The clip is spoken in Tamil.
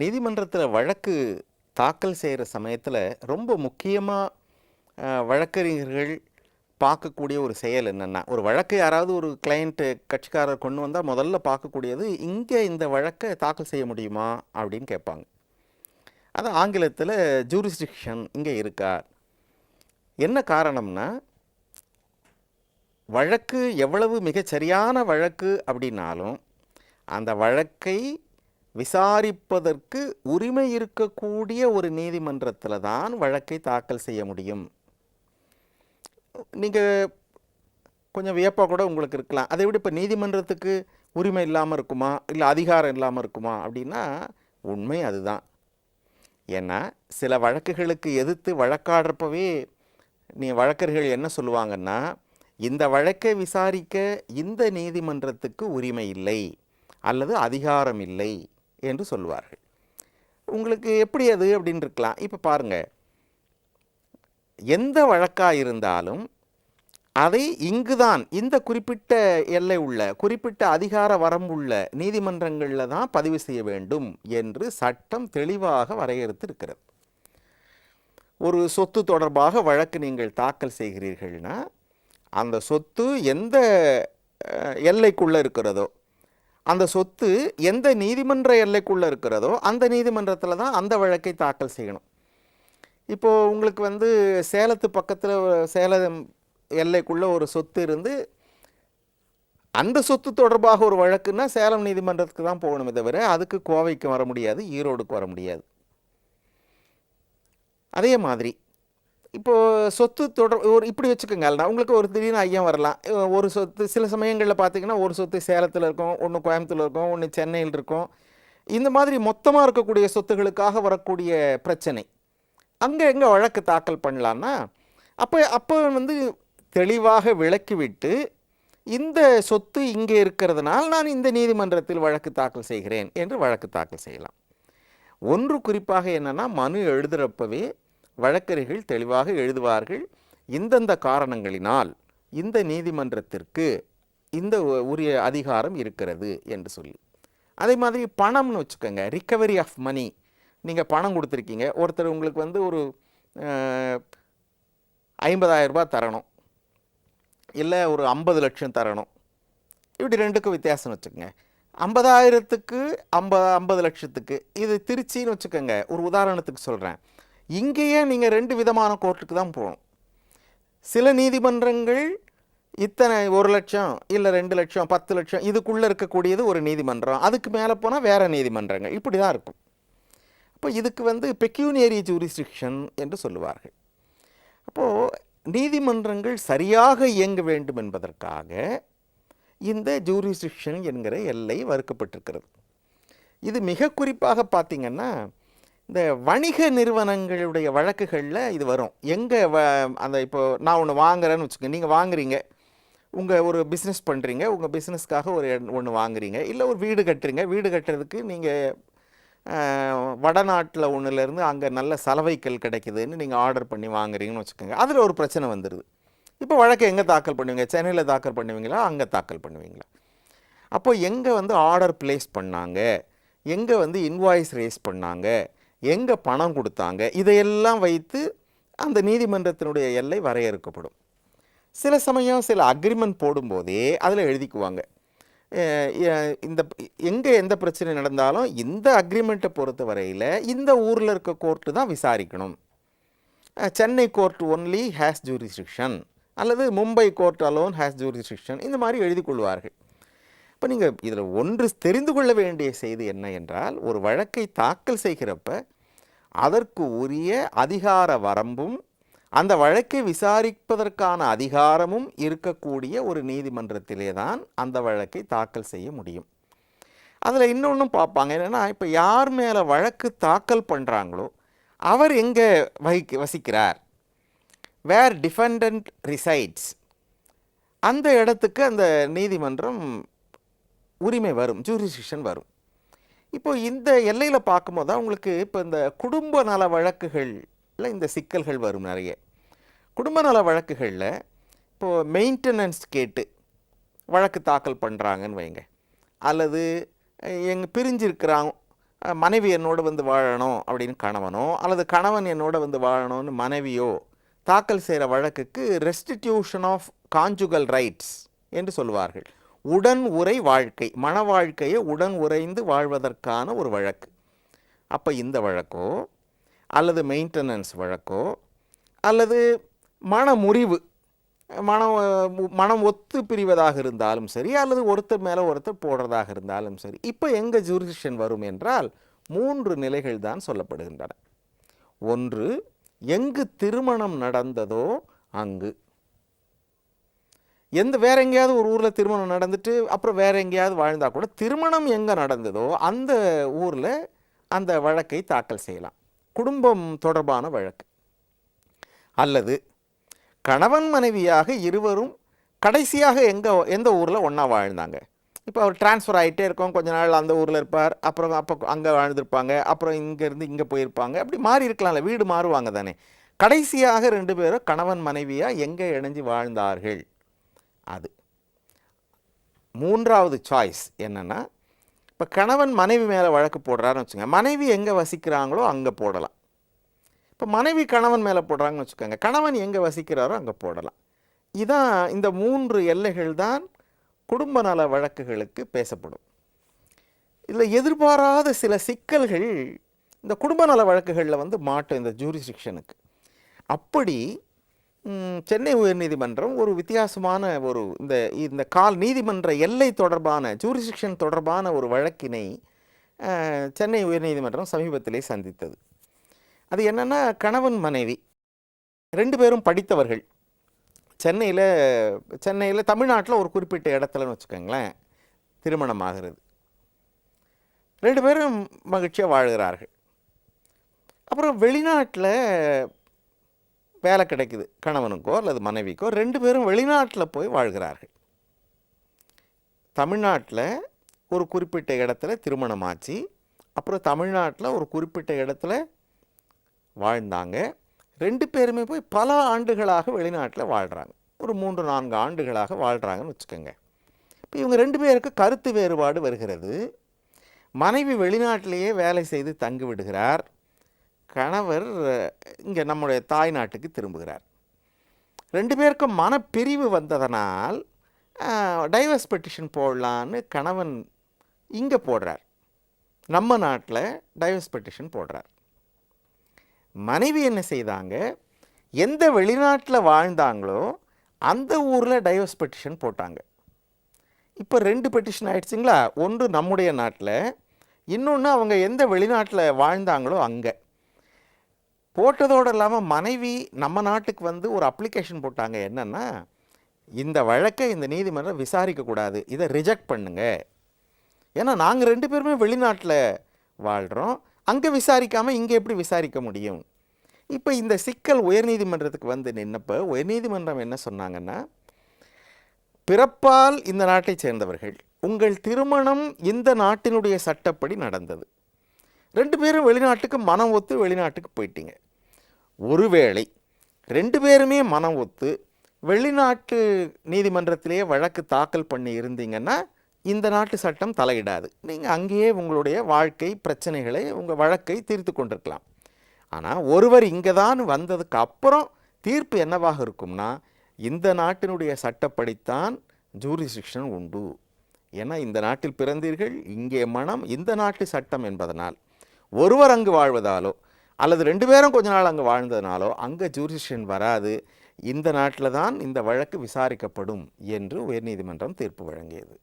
நீதிமன்றத்தில் வழக்கு தாக்கல் செய்கிற சமயத்தில் ரொம்ப முக்கியமாக வழக்கறிஞர்கள் பார்க்கக்கூடிய ஒரு செயல் என்னென்னா ஒரு வழக்கு யாராவது ஒரு கிளைண்ட்டு கட்சிக்காரர் கொண்டு வந்தால் முதல்ல பார்க்கக்கூடியது இங்கே இந்த வழக்கை தாக்கல் செய்ய முடியுமா? அப்படின்னு கேட்பாங்க. அது ஆங்கிலத்தில் ஜூரிஸ்டிக்ஷன் இங்கே இருக்கா? என்ன காரணம்னா வழக்கு எவ்வளவு மிகச்சரியான வழக்கு அப்படின்னாலும் அந்த வழக்கை விசாரிப்பதற்கு உரிமை இருக்கக்கூடிய ஒரு நீதிமன்றத்தில் தான் வழக்கை தாக்கல் செய்ய முடியும். நீங்கள் கொஞ்சம் வியப்பாக கூட உங்களுக்கு இருக்கலாம். அதை விட இப்போ நீதிமன்றத்துக்கு உரிமை இல்லாமல் இருக்குமா? இல்லை அதிகாரம் இல்லாமல் இருக்குமா? அப்படின்னா உண்மை அதுதான். ஏன்னா சில வழக்குகளுக்கு எதிர்த்து வழக்காடுறப்பவே நீ வழக்கர்கள் என்ன சொல்லுவாங்கன்னா இந்த வழக்கை விசாரிக்க இந்த நீதிமன்றத்துக்கு உரிமை இல்லை. அல்லது அதிகாரம் இல்லை. என்று சொல்லுவார்கள். உங்களுக்கு எப்படி அது அப்படின்னு இருக்கலாம் இப்போ பாருங்கள் எந்த வழக்காக இருந்தாலும் அதை இங்குதான் இந்த குறிப்பிட்ட எல்லை உள்ள குறிப்பிட்ட அதிகார வரம்புள்ள நீதிமன்றங்களில் தான் பதிவு செய்ய வேண்டும் என்று சட்டம் தெளிவாக வரையறுத்து இருக்கிறது ஒரு சொத்து தொடர்பாக வழக்கு நீங்கள் தாக்கல் செய்கிறீர்கள்னா அந்த சொத்து எந்த எல்லைக்குள்ளே இருக்கிறதோ அந்த சொத்து எந்த நீதிமன்ற எல்லைக்குள்ளே இருக்கிறதோ அந்த நீதிமன்றத்தில் தான் அந்த வழக்கை தாக்கல் செய்யணும். இப்போது உங்களுக்கு வந்து சேலத்து பக்கத்தில் சேலம் எல்லைக்குள்ளே ஒரு சொத்து இருந்து அந்த சொத்து தொடர்பாக ஒரு வழக்குன்னா சேலம் நீதிமன்றத்துக்கு தான் போகணுமே தவிர அதுக்கு கோவைக்கு வர முடியாது ஈரோடுக்கு வர முடியாது. அதே மாதிரி இப்போது சொத்து தொடர் ஒரு இப்படி வச்சுக்கோங்க நான் உங்களுக்கு ஒரு திடீர்னு ஐயம் வரலாம். ஒரு சொத்து சில சமயங்களில் பார்த்தீங்கன்னா ஒரு சொத்து சேலத்தில் இருக்கும் ஒன்று கோயம்புத்தூர் இருக்கும் ஒன்று சென்னையில் இருக்கும். இந்த மாதிரி மொத்தமாக இருக்கக்கூடிய சொத்துகளுக்காக வரக்கூடிய பிரச்சனை. அங்கே எங்கே வழக்கு தாக்கல் பண்ணலான்னா அப்போ அப்போ வந்து தெளிவாக விளக்கிவிட்டு இந்த சொத்து இங்கே இருக்கிறதுனால் நான் இந்த நீதிமன்றத்தில் வழக்கு தாக்கல் செய்கிறேன் என்று வழக்கு தாக்கல் செய்யலாம். ஒன்று குறிப்பாக என்னென்னா மனு எழுதுகிறப்பவே வழக்கறிஞர்கள் தெளிவாக எழுதுவார்கள் இந்தந்த காரணங்களினால் இந்த நீதிமன்றத்திற்கு இந்த உரிய அதிகாரம் இருக்கிறது என்று சொல்லி. அதே மாதிரி பணம்னு வச்சுக்கோங்க ரிக்கவரி ஆஃப் மணி நீங்கள் பணம் கொடுத்துருக்கீங்க ஒருத்தர் உங்களுக்கு வந்து ஒரு ஐம்பதாயிரம் ரூபாய் தரணும். இல்லை ஒரு ஐம்பது லட்சம் தரணும். இப்படி ரெண்டுக்கும் வித்தியாசம் வச்சுக்கோங்க. ஐம்பதாயிரத்துக்கு ஐம்பது ஐம்பது லட்சத்துக்கு இது திருச்சின்னு வச்சுக்கோங்க. ஒரு உதாரணத்துக்கு சொல்கிறேன் இங்கேயே நீங்கள் ரெண்டு விதமான கோர்ட்டுக்கு தான் போகணும். சில நீதிமன்றங்கள் இத்தனை ஒரு லட்சம் இல்லை ரெண்டு லட்சம் பத்து லட்சம் இதுக்குள்ளே இருக்கக்கூடியது ஒரு நீதிமன்றம். அதுக்கு மேலே போனால் வேறு நீதிமன்றங்கள். இப்படி தான் இருக்கும். அப்போ இதுக்கு வந்து பெக்யூனியரி ஜூரிஸ்டிக்ஷன் என்று சொல்லுவார்கள். அப்போது நீதிமன்றங்கள் சரியாக இயங்க வேண்டும் என்பதற்காக இந்த ஜூரிஸ்டிக்ஷன் என்கிற எல்லை வறுக்கப்பட்டிருக்கிறது. இது மிக குறிப்பாக பார்த்தீங்கன்னா இந்த வணிக நிறுவனங்களுடைய வழக்குகளில் இது வரும். எங்கே வ அந்த இப்போ நான் ஒன்று வாங்குறேன்னு வச்சுக்கோங்க நீங்கள் வாங்குறீங்க. உங்கள் ஒரு பிஸ்னஸ் பண்ணுறீங்க உங்கள் பிஸ்னஸ்க்காக ஒரு ஒன்று வாங்குறீங்க. இல்லை ஒரு வீடு கட்டுறீங்க வீடு கட்டுறதுக்கு நீங்கள் வடநாட்டில் ஒன்றுலேருந்து அங்கே நல்ல சலவைக்கல் கிடைக்குதுன்னு நீங்கள் ஆர்டர் பண்ணி வாங்குறீங்கன்னு வச்சுக்கோங்க. அதில் ஒரு பிரச்சனை வந்துடுது இப்போ வழக்கை எங்கே தாக்கல் பண்ணுவீங்க? சென்னையில் தாக்கல் பண்ணுவீங்களா? அங்கே தாக்கல் பண்ணுவீங்களா? அப்போ எங்கே வந்து ஆர்டர் ப்ளேஸ் பண்ணாங்க? எங்கே வந்து இன்வாய்ஸ் ரேஸ் பண்ணாங்க? எங்கே பணம் கொடுத்தாங்க? இதையெல்லாம் வைத்து அந்த நீதிமன்றத்தினுடைய எல்லை வரையறுக்கப்படும். சில சமயம் சில அக்ரிமெண்ட் போடும்போதே அதில் எழுதிக்குவாங்க. இந்த எங்கே எந்த பிரச்சனை நடந்தாலும் இந்த அக்ரிமெண்ட்டை பொறுத்த வரையில் இந்த ஊரில் இருக்க கோர்ட்டு தான் விசாரிக்கணும். Chennai court only has jurisdiction அல்லது Mumbai court alone has jurisdiction இந்த மாதிரி எழுதி கொள்வார்கள் இப்போ நீங்கள் இதில் ஒன்று தெரிந்து கொள்ள வேண்டிய செய்தி என்ன என்றால் ஒரு வழக்கை தாக்கல் செய்கிறப்ப அதற்கு உரிய அதிகார வரம்பும் அந்த வழக்கை விசாரிப்பதற்கான அதிகாரமும் இருக்கக்கூடிய ஒரு நீதிமன்றத்திலே தான் அந்த வழக்கை தாக்கல் செய்ய முடியும். அதில் இன்னொன்றும் பார்ப்பாங்க. என்னென்னா இப்போ யார் மேலே வழக்கு தாக்கல் பண்ணுறாங்களோ அவர் எங்கே வகிக்க வசிக்கிறார்? Where defendant resides. அந்த இடத்துக்கு அந்த நீதிமன்றம் உரிமை வரும் ஜூரிசிஷன் வரும். இப்போ இந்த எல்லையில் பார்க்கும்போது தான் உங்களுக்கு இப்போ இந்த குடும்ப நல வழக்குகளில் இந்த சிக்கல்கள் வரும் நிறைய. குடும்ப நல வழக்குகளில் இப்போது மெயின்டெனன்ஸ் கேட்டு வழக்கு தாக்கல் பண்ணுறாங்கன்னு வைங்க. அல்லது எங்கள் பிரிஞ்சிருக்கிறாங்க மனைவி என்னோட வந்து வாழணும் அப்படின்னு கணவனோ அல்லது கணவன் என்னோட வந்து வாழணும்னு மனைவியோ தாக்கல் செய்கிற வழக்குக்கு ரெஸ்டிடியூஷன் ஆஃப் காஞ்சுகல் ரைட்ஸ் என்று சொல்லுவார்கள். உடன் உரை வாழ்க்கை மன வாழ்க்கையை உடன் உறைந்து வாழ்வதற்கான ஒரு வழக்கு. அப்போ இந்த வழக்கோ அல்லது மெயின்டெனன்ஸ் வழக்கோ அல்லது மன முறிவு மனம் மனம் ஒத்து பிரிவதாக இருந்தாலும் சரி அல்லது ஒருத்தர் மேலே ஒருத்தர் போடுறதாக இருந்தாலும் சரி இப்போ எங்கே ஜூரிஷன் வரும் என்றால் மூன்று நிலைகள் தான் சொல்லப்படுகின்றன. ஒன்று எங்கு திருமணம் நடந்ததோ அங்கு. எந்த வேற எங்கேயாவது ஒரு ஊரில் திருமணம் நடந்துட்டு அப்புறம் வேற எங்கேயாவது வாழ்ந்தால் கூட திருமணம் எங்கே நடந்ததோ அந்த ஊரில் அந்த வழக்கை தாக்கல் செய்யலாம். குடும்பம் தொடர்பான வழக்கு. அல்லது கணவன் மனைவியாக இருவரும் கடைசியாக எங்கே எந்த ஊரில் ஒன்றா வாழ்ந்தாங்க. இப்போ அவர் ட்ரான்ஸ்ஃபர் ஆகிட்டே இருக்கோம் கொஞ்ச நாள் அந்த ஊரில் இருப்பார் அப்புறம் அப்போ அங்கே வாழ்ந்துருப்பாங்க அப்புறம் இங்கேருந்து இங்கே போயிருப்பாங்க அப்படி மாறி இருக்கலாம்ல வீடு மாறுவாங்க தானே. கடைசியாக ரெண்டு பேரும் கணவன் மனைவியாக எங்கே இணைஞ்சு வாழ்ந்தார்கள்? அது. மூன்றாவது சாய்ஸ் என்னென்னா இப்போ கணவன் மனைவி மேலே வழக்கு போடுறாருன்னு வச்சுக்கோங்க மனைவி எங்கே வசிக்கிறாங்களோ அங்கே போடலாம். இப்போ மனைவி கணவன் மேலே போடுறாங்கன்னு வச்சுக்கோங்க கணவன் எங்கே வசிக்கிறாரோ அங்கே போடலாம். இதான் இந்த மூன்று எல்லைகள் தான் குடும்ப நல வழக்குகளுக்கு பேசப்படும். இதில் எதிர்பாராத சில சிக்கல்கள் இந்த குடும்ப நல வழக்குகளில் வந்து மாட்டும் இந்த ஜூரிஸ்டிக்ஷனுக்கு அப்படி சென்னை உயர்நீதிமன்றம் ஒரு வித்தியாசமான ஒரு இந்த இந்த கால் நீதிமன்ற எல்லை தொடர்பான ஜூரிசிக்ஷன் தொடர்பான ஒரு வழக்கினை சென்னை உயர்நீதிமன்றம் சமீபத்திலே சந்தித்தது. அது என்னென்னா கணவன் மனைவி ரெண்டு பேரும் படித்தவர்கள். சென்னையில் சென்னையில் தமிழ்நாட்டில் ஒரு குறிப்பிட்ட இடத்துலன்னு வச்சுக்கோங்களேன் திருமணம் ஆகிறது ரெண்டு பேரும் மகிழ்ச்சியாக வாழ்கிறார்கள். அப்புறம் வெளிநாட்டில் வேலை கிடைக்குது கணவனுக்கோ அல்லது மனைவிக்கோ ரெண்டு பேரும் வெளிநாட்டில் போய் வாழ்கிறார்கள். தமிழ்நாட்டில் ஒரு குறிப்பிட்ட இடத்துல திருமணம் ஆச்சு அப்புறம் தமிழ்நாட்டில் ஒரு குறிப்பிட்ட இடத்துல வாழ்ந்தாங்க. ரெண்டு பேருமே போய் பல ஆண்டுகளாக வெளிநாட்டில் வாழ்கிறாங்க ஒரு மூன்று நான்கு ஆண்டுகளாக வாழ்கிறாங்கன்னு வச்சுக்கோங்க. இப்போ இவங்க ரெண்டு பேருக்கு கருத்து வேறுபாடு வருகிறது. மனைவி வெளிநாட்டிலேயே வேலை செய்து தங்கி விடுகிறார். கணவர் இங்கே நம்முடைய தாய் நாட்டுக்கு திரும்புகிறார். ரெண்டு பேருக்கும் மனப்பிரிவு வந்ததனால் டைவர்ஸ் பெட்டிஷன் போடலான்னு கணவன் இங்கே போடுறார். நம்ம நாட்டில் டைவர்ஸ் பெட்டிஷன் போடுறார். மனைவி என்ன செய்தாங்க எந்த வெளிநாட்டில் வாழ்ந்தாங்களோ அந்த ஊரில் டைவர்ஸ் பெட்டிஷன் போட்டாங்க. இப்போ ரெண்டு பெட்டிஷன் ஆயிடுச்சுங்களா? ஒன்று நம்முடைய நாட்டில் இன்னொன்று அவங்க எந்த வெளிநாட்டில் வாழ்ந்தாங்களோ அங்கே. போட்டதோடு இல்லாமல் மனைவி நம்ம நாட்டுக்கு வந்து ஒரு அப்ளிகேஷன் போட்டாங்க. என்னென்னா இந்த வழக்கை இந்த நீதிமன்றம் விசாரிக்கக்கூடாது இதை ரிஜெக்ட் பண்ணுங்க. ஏன்னா நாங்கள் ரெண்டு பேருமே வெளிநாட்டில் வாழ்கிறோம் அங்கே விசாரிக்காமல் இங்கே எப்படி விசாரிக்க முடியும்? இப்போ இந்த சிக்கல் உயர்நீதிமன்றத்துக்கு வந்து நின்னப்போ உயர்நீதிமன்றம் என்ன சொன்னாங்கன்னா பிறப்பால் இந்த நாட்டை சேர்ந்தவர்கள் உங்கள் திருமணம் இந்த நாட்டினுடைய சட்டப்படி நடந்தது. ரெண்டு பேரும் வெளிநாட்டுக்கு மனம் ஒத்து வெளிநாட்டுக்கு போயிட்டீங்க. ஒருவேளை ரெண்டு பேருமே மனம் ஒத்து வெளிநாட்டு நீதிமன்றத்திலேயே வழக்கு தாக்கல் பண்ணி இருந்தீங்கன்னா இந்த நாட்டு சட்டம் தலையிடாது. நீங்கள் அங்கேயே உங்களுடைய வாழ்க்கை பிரச்சனைகளை உங்கள் வழக்கை தீர்த்து கொண்டிருக்கலாம். ஆனால் ஒருவர் இங்கே தான் வந்ததுக்கு அப்புறம் தீர்ப்பு என்னவாக இருக்கும்னா இந்த நாட்டினுடைய சட்டப்படித்தான் ஜூரிஸ்டிக்ஷன் உண்டு. ஏன்னா இந்த நாட்டில் பிறந்தீர்கள் இங்கே மனம் இந்த நாட்டு சட்டம் என்பதனால் ஒருவர் அங்கு வாழ்வதாலோ அல்லது ரெண்டு பேரும் கொஞ்ச நாள் அங்கே வாழ்ந்ததுனாலோ அங்கே ஜூரிஷன் வராது. இந்த நாட்டில் தான் இந்த வழக்கு விசாரிக்கப்படும் என்று உயர்நீதிமன்றம் தீர்ப்பு வழங்கியது.